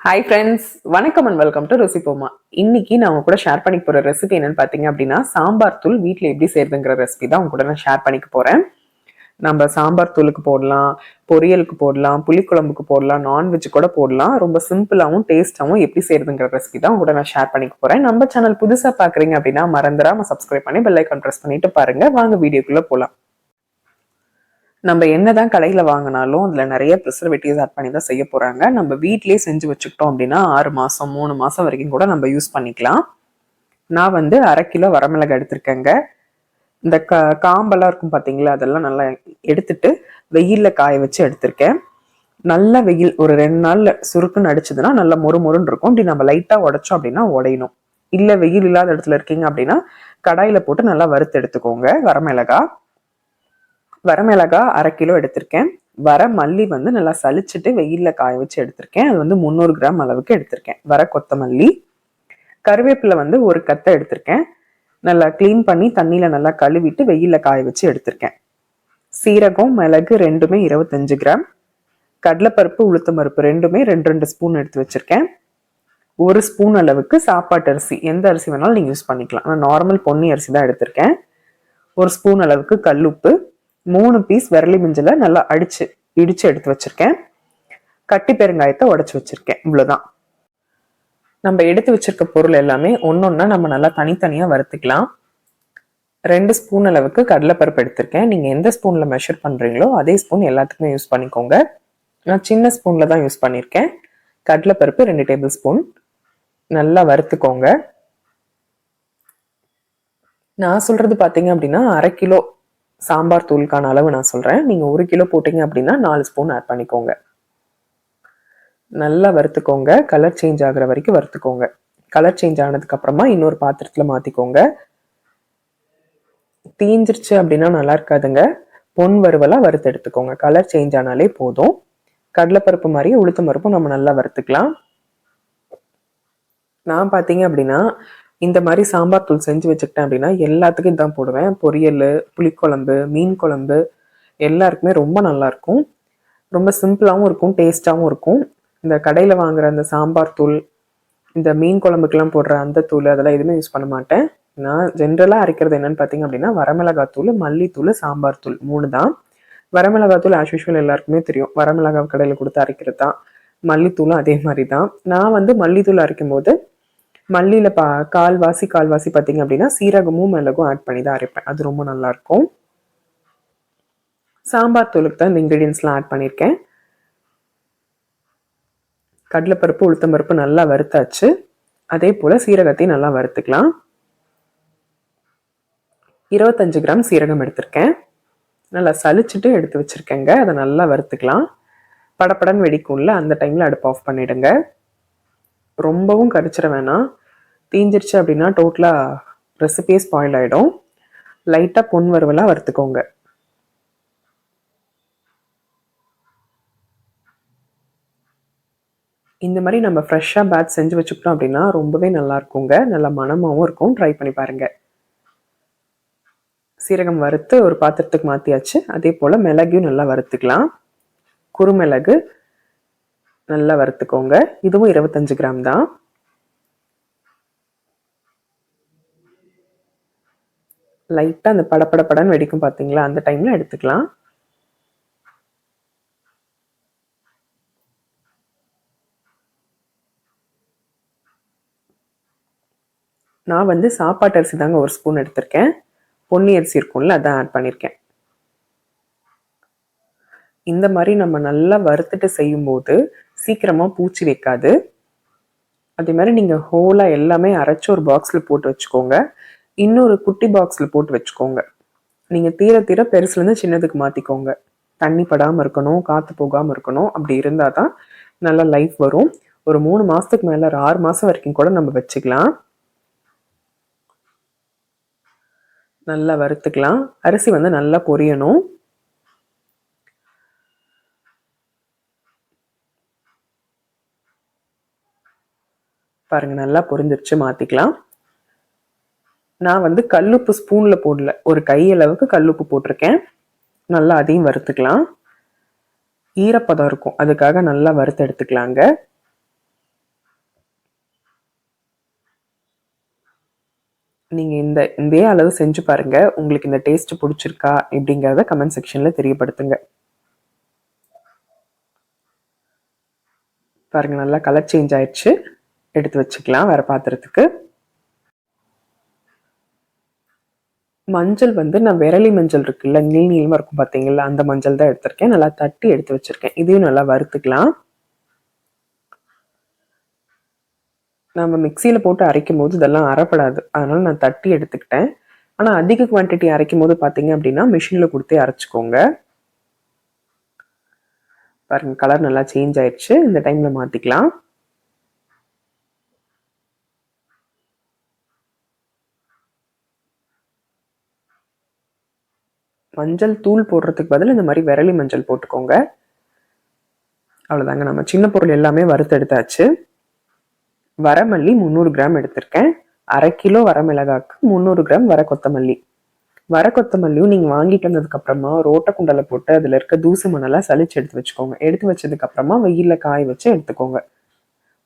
Hi friends வணக்கம் and welcome to ருசிப்போமா இன்னைக்கு நான் உங்க கூட ஷேர் பண்ணிக்க போற ரெசிபி என்னன்னு பார்த்தீங்க அப்படின்னா சாம்பார் தூள் வீட்டில் எப்படி செய்யறதுங்கிற ரெசிபி தான் உங்க கூட நான் ஷேர் பண்ணிக்க போறேன். நம்ம சாம்பார் தூளுக்கு போடலாம் பொரியலுக்கு போடலாம் புளிக்குழம்புக்கு போடலாம் நான்வெஜ் கூட போடலாம். ரொம்ப சிம்பிளாகவும் டேஸ்டாகவும் எப்படி செய்யறதுங்கிற ரெசிபி தான் உங்க கூட நான் ஷேர் பண்ணிக்க போறேன். நம்ம சேனல் புதுசாக பாக்குறீங்க அப்படின்னா மறந்துடாம சப்ஸ்கிரைப் பண்ணி பெல் ஐக்கான் ப்ரெஸ் பண்ணிட்டு பாருங்க. வாங்க வீடியோக்குள்ள போகலாம் நம்ம என்னதான் கடையில் வாங்கினாலும் அதில் நிறைய ப்ரிசர்வேட்டிவ்ஸ் ஆட் பண்ணி தான் செய்ய போகிறாங்க நம்ம வீட்லேயே செஞ்சு வச்சுக்கிட்டோம் அப்படின்னா ஆறு மாதம் மூணு மாதம் வரைக்கும் கூட நம்ம யூஸ் பண்ணிக்கலாம். நான் வந்து அரை கிலோ வரமிளகு எடுத்திருக்கேங்க. இந்த க காம்பெல்லாம் இருக்கும் பார்த்தீங்களா அதெல்லாம் நல்லா எடுத்துட்டு வெயிலில் காய வச்சு எடுத்திருக்கேன். நல்ல வெயில் ஒரு ரெண்டு நாளில் சுருக்குன்னு அடிச்சதுன்னா நல்லா மொறு மொறுன்னு இருக்கும். இப்படி நம்ம லைட்டாக உடைச்சோம் அப்படின்னா உடையணும். இல்லை வெயில் இல்லாத இடத்துல இருக்கீங்க அப்படின்னா கடாயில் போட்டு நல்லா வறுத்து எடுத்துக்கோங்க வரமிளகா வரமிளகா அரை கிலோ எடுத்திருக்கேன். வர மல்லி வந்து நல்லா சலிச்சுட்டு வெயிலில் காய வச்சு எடுத்திருக்கேன். அது வந்து முந்நூறு கிராம் அளவுக்கு எடுத்திருக்கேன். வர கொத்தமல்லி. கருவேப்பிலை வந்து ஒரு கத்தை எடுத்திருக்கேன். நல்லா க்ளீன் பண்ணி தண்ணியில் நல்லா கழுவிட்டு வெயிலில் காய வச்சு எடுத்திருக்கேன். சீரகம் மிளகு ரெண்டுமே இருபத்தஞ்சு கிராம். கடலைப்பருப்பு உளுத்தம் பருப்பு ரெண்டுமே ரெண்டு ரெண்டு ஸ்பூன் எடுத்து வச்சுருக்கேன். ஒரு ஸ்பூன் அளவுக்கு சாப்பாட்டு அரிசி. எந்த அரிசி வேணாலும் நீங்கள் யூஸ் பண்ணிக்கலாம். நான் நார்மல் பொன்னி அரிசி தான் எடுத்திருக்கேன். ஒரு ஸ்பூன் அளவுக்கு கல்லுப்பு மூணு பீஸ் விரலி மிஞ்சில நல்லா அடிச்சு இடிச்சு எடுத்து வச்சிருக்கேன். கட்டி பெருங்காயத்தை உடைச்சு வச்சிருக்கேன். இவ்வளவுதான். நம்ம எடுத்து வச்சிருக்க பொருள் எல்லாமே ஒன்னொன்னா நம்ம நல்லா தனித்தனியா வறுத்துக்கலாம். ரெண்டு ஸ்பூன் அளவுக்கு கடலைப்பருப்பு எடுத்திருக்கேன். நீங்க எந்த ஸ்பூன்ல மெஷர் பண்றீங்களோ அதே ஸ்பூன் எல்லாத்துக்குமே யூஸ் பண்ணிக்கோங்க. நான் சின்ன ஸ்பூன்ல தான் யூஸ் பண்ணியிருக்கேன் கடலைப்பருப்பு ரெண்டு டேபிள் ஸ்பூன் நல்லா வறுத்துக்கோங்க. நான் சொல்றது பாத்தீங்க அப்படின்னா அரை கிலோ சாம்பார் தூளுக்கான அளவு நான் சொல்கிறேன் நீங்கள் ஒரு கிலோ போட்டீங்க அப்படின்னா நாலு ஸ்பூன் ஆட் பண்ணிக்கோங்க. நல்லா வறுத்துக்கோங்க. கலர் சேஞ்ச் ஆகுற வரைக்கும் வறுத்துக்கோங்க. கலர் சேஞ்ச் ஆனதுக்கப்புறமா இன்னொரு பாத்திரத்தில் மாற்றிக்கோங்க தீஞ்சிருச்சு அப்படின்னா நல்லா இருக்காதுங்க. பொன் வறுவலாக வறுத்து எடுத்துக்கோங்க. கலர் சேஞ்ச் ஆனாலே போதும். கடலைப்பருப்பு மாதிரி உளுத்தம் பருப்பும் நம்ம நல்லா வறுத்துக்கலாம். நான் பார்த்தீங்க அப்படின்னா இந்த மாதிரி சாம்பார் தூள் செஞ்சு வச்சுக்கிட்டேன் அப்படின்னா எல்லாத்துக்கும் இதான் போடுவேன். பொரியல் புளிக்குழம்பு மீன் குழம்பு எல்லாருக்குமே ரொம்ப நல்லாயிருக்கும். ரொம்ப சிம்பிளாகவும் இருக்கும் டேஸ்ட்டாகவும் இருக்கும். இந்த கடையில் வாங்குற அந்த சாம்பார் தூள் இந்த மீன் குழம்புக்கெல்லாம் போடுற அந்த தூள் அதெல்லாம் எதுவுமே யூஸ் பண்ண மாட்டேன். நான் ஜென்ரலாக அரைக்கிறது என்னென்னு பார்த்தீங்க அப்படின்னா வரமிளகாய் தூள் மல்லித்தூள் சாம்பார் தூள் மூணு தான். வரமிளகாய் தூள் ஆஸ் யூஷுவல் எல்லாருக்குமே தெரியும். வரமிளகாய் கடையில் கொடுத்து அரைக்கிறது தான். மல்லித்தூளும் அதே மாதிரி தான். நான் வந்து மல்லித்தூள் அரைக்கும் போது மல்லியில் பா கால்வாசி கால்வாசி பார்த்தீங்க அப்படின்னா சீரகமும் மிளகும் ஆட் பண்ணி தான் அரைப்பேன். அது ரொம்ப நல்லாயிருக்கும் சாம்பார் தூளுக்கு தான் இந்த இன்க்ரீடியன்ஸ்லாம் ஆட் பண்ணியிருக்கேன் கடலைப்பருப்பு உளுத்தம்பருப்பு நல்லா வறுத்தாச்சு. அதே போல் சீரகத்தையும் நல்லா வறுத்துக்கலாம். இருபத்தஞ்சு கிராம் சீரகம் எடுத்திருக்கேன். நல்லா சலிச்சுட்டு எடுத்து வச்சுருக்கேங்க. அதை நல்லா வறுத்துக்கலாம். படப்படன்னு வெடிக்கும்ல அந்த டைமில் அடுப்பு ஆஃப் பண்ணிவிடுங்க ரொம்பவும் கரிச்சிட வேணாம். தீஞ்சிருச்சு அப்படின்னா டோட்டலாக ரெசிபியே ஸ்பாயில் ஆகிடும் லைட்டாக பொன் வறுவலாக வறுத்துக்கோங்க. இந்த மாதிரி நம்ம ஃப்ரெஷ்ஷாக பேட்ச் செஞ்சு வச்சுக்கிட்டோம் அப்படின்னா ரொம்பவே நல்லா இருக்குங்க. நல்லா மனமாகவும் இருக்கும். ட்ரை பண்ணி பாருங்கள் சீரகம் வறுத்து ஒரு பாத்திரத்துக்கு மாற்றியாச்சு அதே போல் மிளகையும் நல்லா வறுத்துக்கலாம். குறுமிளகு நல்லா வறுத்துக்கோங்க. இதுவும் இருபத்தஞ்சு கிராம் தான். லைட்டாக அந்த படப்பட படன்னு வெடிக்கும் பார்த்தீங்களா அந்த டைமில் எடுத்துக்கலாம். நான் வந்து சாப்பாட்டு அரிசி தாங்க ஒரு ஸ்பூன் எடுத்திருக்கேன். பொன்னி அரிசி இருக்கும்ல அதான் ஆட் பண்ணியிருக்கேன் இந்த மாதிரி நம்ம நல்லா வறுத்துட்டு செய்யும்போது சீக்கிரமாக பூச்சி வைக்காது. அதே மாதிரி நீங்கள் ஹோலாக எல்லாமே அரைச்சி ஒரு பாக்ஸில் போட்டு வச்சுக்கோங்க. இன்னொரு குட்டி பாக்ஸில் போட்டு வச்சுக்கோங்க. நீங்கள் தீர தீர பெருசுலேருந்து சின்னதுக்கு மாற்றிக்கோங்க தண்ணி படாமல் இருக்கணும் காற்று போகாமல் இருக்கணும். அப்படி இருந்தால் தான் நல்லா லைஃப் வரும். ஒரு மூணு மாதத்துக்கு மேலே ஒரு ஆறு மாதம் வரைக்கும் கூட நம்ம வச்சுக்கலாம். நல்லா வறுத்துக்கலாம். அரிசி வந்து நல்லா பொரியணும். பாருங்கள் நல்லா பொரிஞ்சிருச்சு மாத்திக்கலாம். நான் வந்து கல்லுப்பு ஸ்பூன்ல போடல. ஒரு கையளவுக்கு கல்லுப்பு போட்டிருக்கேன். நல்லா அதையும் வறுத்துக்கலாம். ஈரப்பதம் இருக்கும். அதுக்காக நல்லா வறுத்து எடுத்துக்கலாங்க. நீங்க இந்த இதே அளவு செஞ்சு பாருங்க. உங்களுக்கு இந்த டேஸ்ட் பிடிச்சிருக்கா எப்படிங்கிறத கமெண்ட் செக்ஷன்ல தெரியப்படுத்துங்க. பாருங்க நல்லா கலர் சேஞ்ச் ஆயிடுச்சு. எடுத்து வச்சுக்கலாம் வேறு பாத்திரத்துக்கு. மஞ்சள் வந்து நான் விரலி மஞ்சள் இருக்குல்ல நீள் நீளமாக இருக்கும் பார்த்தீங்களா அந்த மஞ்சள் தான் எடுத்திருக்கேன். நல்லா தட்டி எடுத்து வச்சுருக்கேன். இதையும் நல்லா வறுத்துக்கலாம். நம்ம மிக்சியில் போட்டு அரைக்கும் போது இதெல்லாம் அரைப்படாது அதனால் நான் தட்டி எடுத்துக்கிட்டேன். ஆனால் அதிக குவான்டிட்டி அரைக்கும் போது பார்த்தீங்க அப்படின்னா மிஷினில் கொடுத்தே அரைச்சிக்கோங்க. பாருங்கள் கலர் நல்லா சேஞ்ச் ஆயிடுச்சு. இந்த டைமில் மாற்றிக்கலாம் மஞ்சள் தூள் போடுறதுக்கு பதில் இந்த மாதிரி விரலி மஞ்சள் போட்டுக்கோங்க. அவ்வளோதாங்க நம்ம சின்ன பொருள் எல்லாமே வறுத்தெடுத்தாச்சு வரமல்லி முந்நூறு கிராம் எடுத்திருக்கேன். அரை கிலோ வரமிளகாக்கு முந்நூறு கிராம் வர கொத்தமல்லி. வர கொத்தமல்லியும் நீங்கள் வாங்கிட்டு வந்ததுக்கப்புறமா ரோட்டை குண்டலை போட்டு அதில் இருக்க தூசு மணலாம் சளிச்சு எடுத்து வச்சுக்கோங்க. எடுத்து வச்சதுக்கப்புறமா வெயிலில் காய வச்சு எடுத்துக்கோங்க.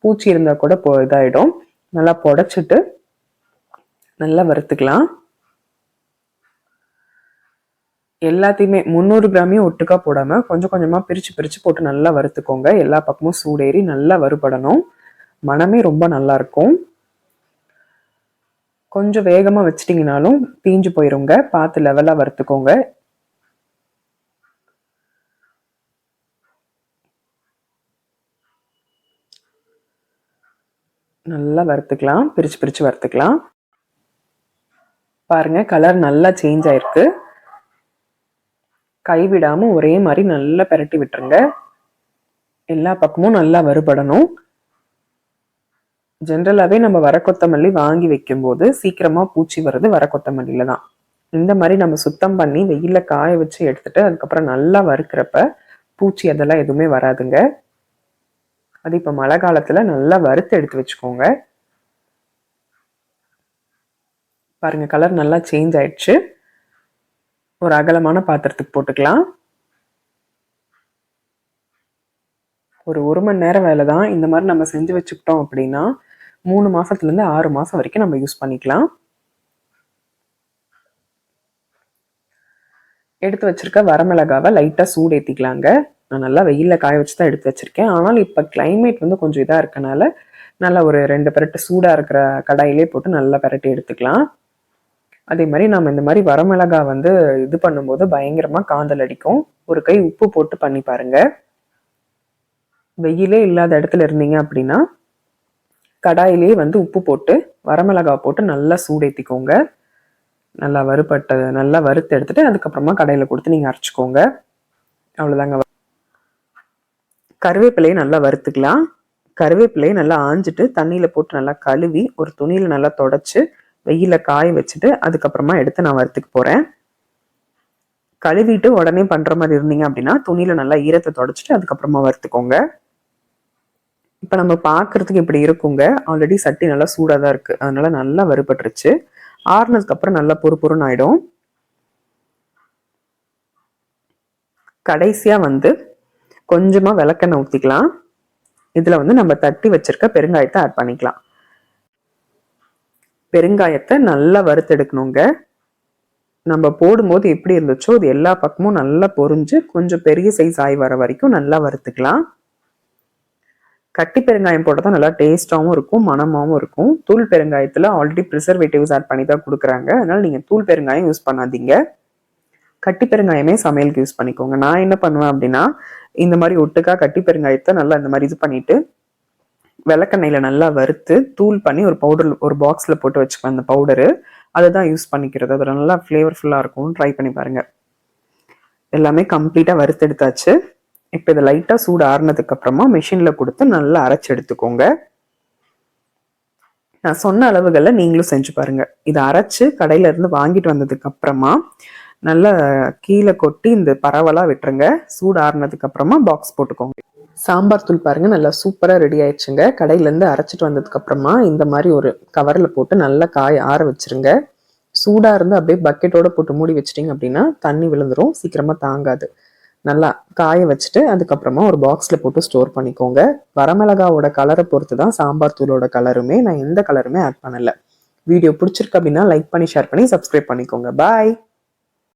பூச்சி இருந்தால் கூட போ இதாகிடும் நல்லா புடச்சிட்டு நல்லா வறுத்துக்கலாம். எல்லாத்தையுமே முந்நூறு கிராமையும் ஒட்டுக்கா போடாமல் கொஞ்சம் கொஞ்சமாக பிரித்து பிரித்து போட்டு நல்லா வறுத்துக்கோங்க. எல்லா பக்கமும் சூடேறி நல்லா வறுபடணும். மனமே ரொம்ப நல்லா இருக்கும். கொஞ்சம் வேகமாக வச்சிட்டிங்கனாலும் தீஞ்சு போயிருங்க. பார்த்து லெவலாக வறுத்துக்கோங்க. நல்லா வறுத்துக்கலாம். பிரித்து பிரித்து வறுத்துக்கலாம். பாருங்க கலர் நல்லா சேஞ்ச் ஆயிருக்கு. கைவிடாமல் ஒரே மாதிரி நல்லா பெரட்டி விட்டுருங்க. எல்லா பக்கமும் நல்லா வறுபடணும். ஜென்ரலாகவே நம்ம வர கொத்தமல்லி வாங்கி வைக்கும்போது சீக்கிரமாக பூச்சி வர்றது வர கொத்தமல்லியில் தான். இந்த மாதிரி நம்ம சுத்தம் பண்ணி வெயிலில் காய வச்சு எடுத்துட்டு அதுக்கப்புறம் நல்லா வறுக்கிறப்ப பூச்சி அதெல்லாம் எதுவுமே வராதுங்க. அது இப்போ மழை காலத்தில் நல்லா வறுத்து எடுத்து வச்சுக்கோங்க. பாருங்க கலர் நல்லா சேஞ்ச் ஆயிடுச்சு. ஒரு அகலமான பாத்திரத்துக்கு போட்டுக்கலாம். ஒரு ஒரு மணி நேரம் வேலை தான். இந்த மாதிரி நம்ம செஞ்சு வச்சுக்கிட்டோம் அப்படின்னா மூணு மாசத்துலேருந்து ஆறு மாதம் வரைக்கும் நம்ம யூஸ் பண்ணிக்கலாம். எடுத்து வச்சிருக்க வரமிளகாவை லைட்டாக சூடு ஏற்றிக்கலாங்க நான் நல்லா வெயிலில் காய வச்சு தான் எடுத்து வச்சிருக்கேன். ஆனால் இப்போ கிளைமேட் வந்து கொஞ்சம் இதாக இருக்கனால நல்லா ஒரு ரெண்டு பெரட்டு சூடாக இருக்கிற கடாயிலே போட்டு நல்லா பெரட்டி எடுத்துக்கலாம். அதே மாதிரி நம்ம இந்த மாதிரி வரமிளகா வந்து இது பண்ணும்போது பயங்கரமாக காந்தல் அடிக்கும். ஒரு கை உப்பு போட்டு பண்ணி பாருங்க. வெயிலே இல்லாத இடத்துல இருந்தீங்க அப்படின்னா கடாயிலே வந்து உப்பு போட்டு வரமிளகா போட்டு நல்லா சூடேற்றிக்கோங்க நல்லா வறுபட்ட நல்லா வறுத்து எடுத்துட்டு அதுக்கப்புறமா கடையில் கொடுத்து நீங்கள் அரைச்சிக்கோங்க. அவ்வளோதாங்க கருவேப்பிலையை நல்லா வறுத்துக்கலாம். கருவேப்பிலையை நல்லா ஆஞ்சிட்டு தண்ணியில் போட்டு நல்லா கழுவி ஒரு துணியில் நல்லா தொடச்சி வெயிலில் காய வச்சுட்டு அதுக்கப்புறமா எடுத்து நான் வறுத்துக்கு போகிறேன் கழுவிட்டு உடனே பண்ணுற மாதிரி இருந்தீங்க அப்படின்னா துணியில் நல்லா ஈரத்தை தொடச்சிட்டு அதுக்கப்புறமா வறுத்துக்கோங்க. இப்போ நம்ம பார்க்கறதுக்கு இப்படி இருக்குங்க. ஆல்ரெடி சட்டி நல்லா சூடாக தான் இருக்குது அதனால நல்லா வறுபட்டுருச்சு. ஆறுனதுக்கு அப்புறம் நல்லா பொறு பொறுன்னு ஆயிடும். கடைசியாக வந்து கொஞ்சமாக விளக்கெண்ணெய் ஊற்றிக்கலாம் இதில் வந்து நம்ம தட்டி வச்சிருக்க பெருங்காயத்தை ஆட் பண்ணிக்கலாம். பெருங்காயத்தை நல்லா வறுத்தெடுக்கணுங்க. நம்ம போடும்போது எப்படி இருந்துச்சோ அது எல்லா பக்கமும் நல்லா பொறிஞ்சு கொஞ்சம் பெரிய சைஸ் ஆகி வர வரைக்கும் நல்லா வறுத்துக்கலாம். கட்டி பெருங்காயம் போட்டால் தான் நல்லா டேஸ்ட்டாகவும் இருக்கும் மனமாகவும் இருக்கும். தூள் பெருங்காயத்தில் ஆல்ரெடி ப்ரிசர்வேட்டிவ்ஸ் ஆட் பண்ணி தான் கொடுக்குறாங்க. அதனால் நீங்கள் தூள் பெருங்காயம் யூஸ் பண்ணாதீங்க. கட்டி பெருங்காயமே சமையலுக்கு யூஸ் பண்ணிக்கோங்க. நான் என்ன பண்ணுவேன் அப்படின்னா இந்த மாதிரி ஒட்டுக்கா கட்டி பெருங்காயத்தை நல்லா இந்த மாதிரி இது பண்ணிவிட்டு விளக்கெண்ணெயில் நல்லா வறுத்து தூள் பண்ணி ஒரு பவுடர் ஒரு பாக்ஸில் போட்டு வச்சுக்குவேன் அந்த பவுடரு அதை தான் யூஸ் பண்ணிக்கிறது. அது நல்லா ஃப்ளேவர்ஃபுல்லாக இருக்கும் ட்ரை பண்ணி பாருங்கள் எல்லாமே கம்ப்ளீட்டாக வறுத்தெடுத்தாச்சு. இப்போ இதை லைட்டாக சூடு ஆறுனதுக்கப்புறமா மிஷினில் கொடுத்து நல்லா அரைச்சி எடுத்துக்கோங்க. நான் சொன்ன அளவுகளில் நீங்களும் செஞ்சு பாருங்கள் இதை அரைச்சு கடையிலேருந்து வாங்கிட்டு வந்ததுக்கப்புறமா நல்லா கீழே கொட்டி இந்த பரவலாக விட்டுருங்க. சூடு ஆறுனதுக்கப்புறமா பாக்ஸ் போட்டுக்கோங்க. சாம்பார் தூள் பாருங்கள் நல்லா சூப்பராக ரெடி ஆயிடுச்சுங்க. கடையிலேருந்து அரைச்சிட்டு வந்ததுக்கப்புறமா இந்த மாதிரி ஒரு கவரில் போட்டு நல்லா காய ஆற வச்சிருங்க. சூடாக இருந்து அப்படியே பக்கெட்டோட போட்டு மூடி வச்சிட்டிங்க அப்படின்னா தண்ணி விழுந்துரும் சீக்கிரமாக தாங்காது. நல்லா காய வச்சுட்டு அதுக்கப்புறமா ஒரு பாக்ஸில் போட்டு ஸ்டோர் பண்ணிக்கோங்க. வரமிளகாவோட கலரை பொறுத்து தான் சாம்பார் தூளோட கலருமே நான் எந்த கலருமே ஆட் பண்ணலை. வீடியோ பிடிச்சிருக்கு அப்படின்னா லைக் பண்ணி ஷேர் பண்ணி சப்ஸ்கிரைப் பண்ணிக்கோங்க. பாய்